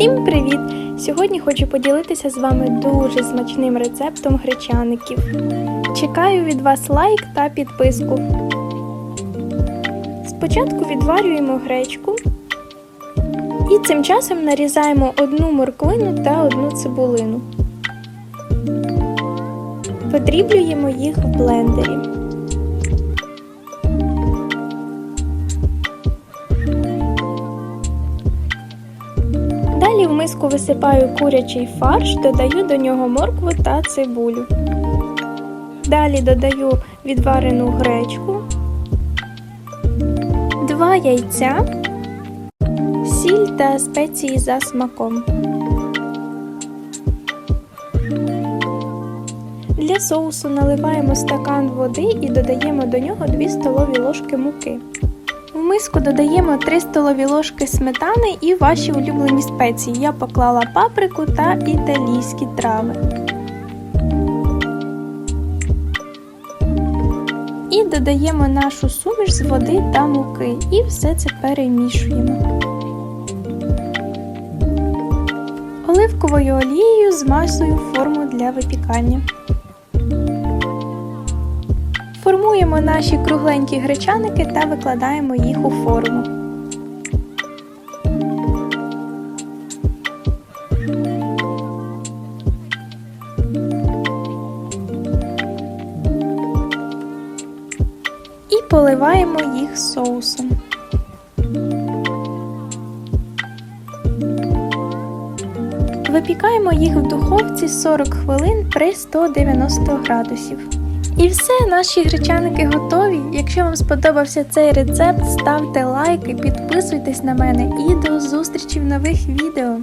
Всім привіт! Сьогодні хочу поділитися з вами дуже смачним рецептом гречаників. Чекаю від вас лайк та підписку. Спочатку відварюємо гречку і цим часом нарізаємо одну морквину та одну цибулину. Подріблюємо їх в блендері. Далі в миску висипаю курячий фарш, додаю до нього моркву та цибулю. Далі додаю відварену гречку, 2 яйця, сіль та спеції за смаком. Для соусу наливаємо стакан води і додаємо до нього 2 столові ложки муки. В миску додаємо 3 столові ложки сметани і ваші улюблені спеції. Я поклала паприку та італійські трави. І додаємо нашу суміш з води та муки і все це перемішуємо. Оливковою олією змазую форму для випікання. Формуємо наші кругленькі гречаники та викладаємо їх у форму. І поливаємо їх соусом. Випікаємо їх в духовці 40 хвилин при 190 градусів. І все, наші гречаники готові. Якщо вам сподобався цей рецепт, ставте лайки, підписуйтесь на мене і до зустрічі в нових відео.